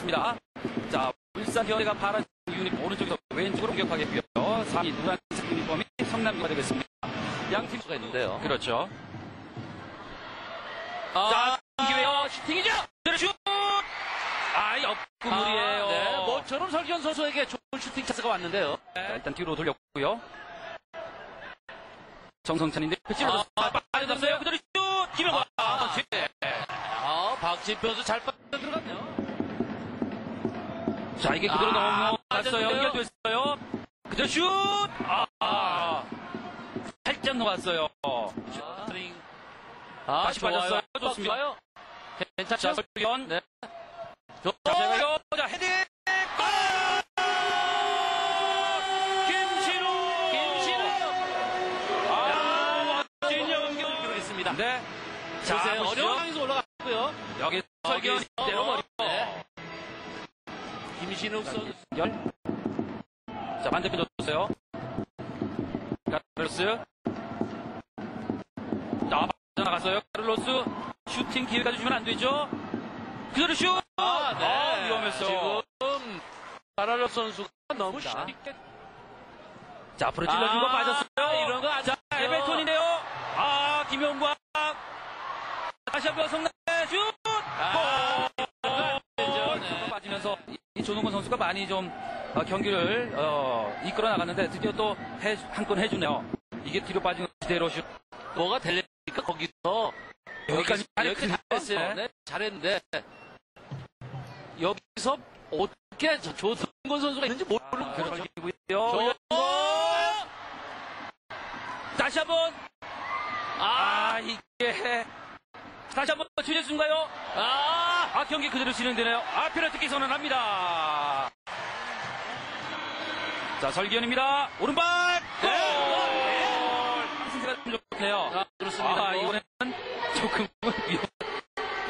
있습니다. 자, 울산 현대가 파란 유니폼 오른쪽에서 왼쪽으로 공격하겠고요. 3위 노란색 유니폼이 성남가 되겠습니다. 양팀 수가 있는데요. 그렇죠. 아, 자, 기회요. 슈팅이죠. 슛. 아, 옆구물이에요. 아, 네. 모처럼 설기현 선수에게 좋은 슈팅 찬스가 왔는데요. 자, 일단 뒤로 돌렸고요. 정성찬인데 찔러서 아, 빠져들었어요. 그대로 슛. 김영과. 아, 아, 박진표 선수 잘 빠져 들어갔네요. 자, 이게 그대로 아, 넘어갔어요. 연결됐어요. 그대로 슛! 아, 아. 살짝 녹았어요. 슈팅. 아, 다시 좋아요. 빠졌어요. 좋습니다. 좋아요. 자, 괜찮죠? 설현. 네. 자, 제가요. 자, 헤딩! 골! 김신우! 김신우! 아, 멋진 연결. 기록했습니다. 네. 자, 보세요. 어려운 상에서 올라갔고요. 여기 여 선수. 연. 자, 반대편 줬어요. 카를로스. 자, 나갔어요. 카를로스. 슈팅 기회까지 주면 안 되죠. 그대로 슛! 아, 네. 아, 위험했어. 지금 바랄로 선수가 너무 쉽게 자, 앞으로 찔러준 거 아, 빠졌어요. 이런 거 아주 자, 에베톤인데요. 아, 김영광. 다시 한번 성남 슛! 아, 골! 되죠. 골! 네. 빠지면서 이 조동건 선수가 많이 좀 어, 경기를 어, 이끌어 나갔는데 드디어 또 한 건 해주네요. 이게 뒤로 빠진 거 그대로 슛. 뭐가 되려니까 거기서 여기까지 여기까지 잘했어요. 네. 네, 잘했는데 여기서 어떻게 저 조승건 선수가 있는지. 그러고요. 저- 다시 한번 아, 아 이게 다시 한번 주제순가요? 아, 아 경기 그대로 진행되네요. 아 페널티킥 선언합니다. 자 설기현입니다. 오른발. 골! 승세가 좀 좋네요. 아, 그렇습니다. 아 이번에는 조금.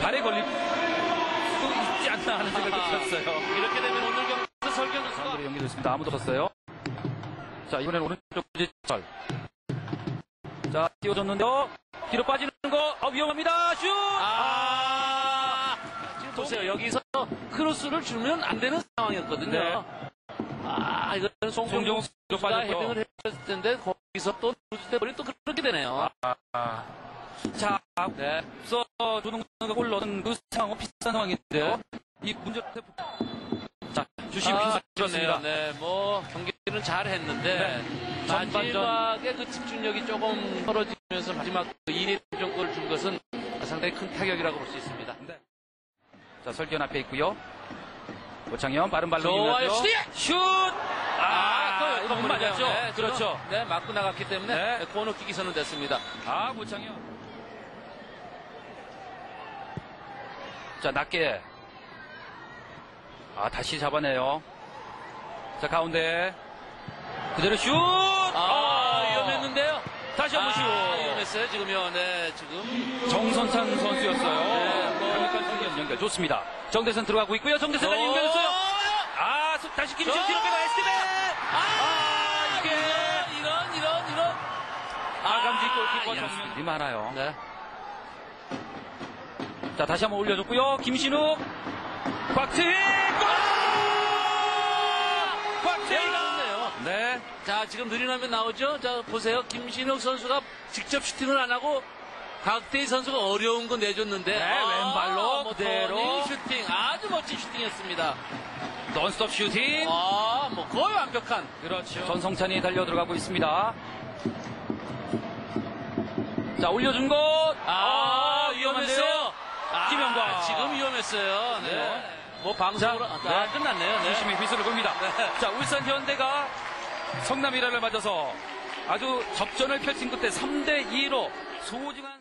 발에 걸릴 수도 있지 않나 하는 생각이 아. 들었어요. 이렇게 되면 오늘 경기 설경 선수가 연결됐습니다. 아무도 없었어요. 자, 이번엔 오른쪽 부지철. 자, 띄워줬는데요. 뒤로 빠지는 거, 아, 위험합니다. 슛! 아, 지금 보세요. 여기서 크로스를 주면 안 되는 상황이었거든요. 네. 아, 이거는 선수가 빠졌고요. 헤딩을 했을 텐데 거기서 또 루즈 때버리 또 그렇게 되네요. 아, 자, 네. 앞서 조동근가 골 넣은 그 상황은 비슷한 상황인데요. 이 문제, 자, 주심 아, 휘슬었습니다. 네, 뭐 경기는 잘 했는데 네. 전반전. 마지막에 그 집중력이 조금 떨어지 면서 마지막 그 2대 정도를 준 것은 상당히 큰 타격이라고 볼 수 있습니다. 네. 자, 설기현 앞에 있고요. 오창현, 빠른 발로 좋아요! 슛! 아, 또 이거 못 맞았죠? 네, 그렇죠. 지금, 네, 맞고 나갔기 때문에 네. 코너킥이 선언됐습니다. 아, 고창현. 자, 낮게. 아, 다시 잡아내요. 자, 가운데. 그대로 슛! 아, 위험했는데요. 다시 한번 슛! 아, 위험 했어요, 지금요. 네, 지금. 정선찬 선수였어요. 네, 뭐. 강력한 승리연 연결. 좋습니다. 정대선 들어가고 있고요. 정대선까지 연결했어요. 아, 수- 다시 김시현 뒤로 빼고 에스티벤! 아, 이게. 이런, 이런, 이런. 아감지 골키퍼 야. 정면이 많아요. 네. 자, 다시 한번 올려줬고요. 김신욱. 곽태희! 골! 곽태희가! 자, 지금 느린 화면 나오죠? 자, 보세요. 김신욱 선수가 직접 슈팅을 안 하고 박대희 선수가 어려운 거 내줬는데. 네, 왼발로 뭐 그대로. 슈팅. 아주 멋진 슈팅이었습니다. 논스톱 슈팅. 아, 뭐 거의 완벽한. 그렇죠. 전성찬이 달려 들어가고 있습니다. 자, 올려준 것. 아? 위험했어요. 아, 김영광. 지금 위험했어요. 네. 네. 뭐 방송으로. 자, 아, 네. 끝났네요. 네. 열심히 휘슬을 봅니다. 네. 자, 울산 현대가 성남 이라를 맞아서 아주 접전을 펼친 끝에 3대 2로 소중한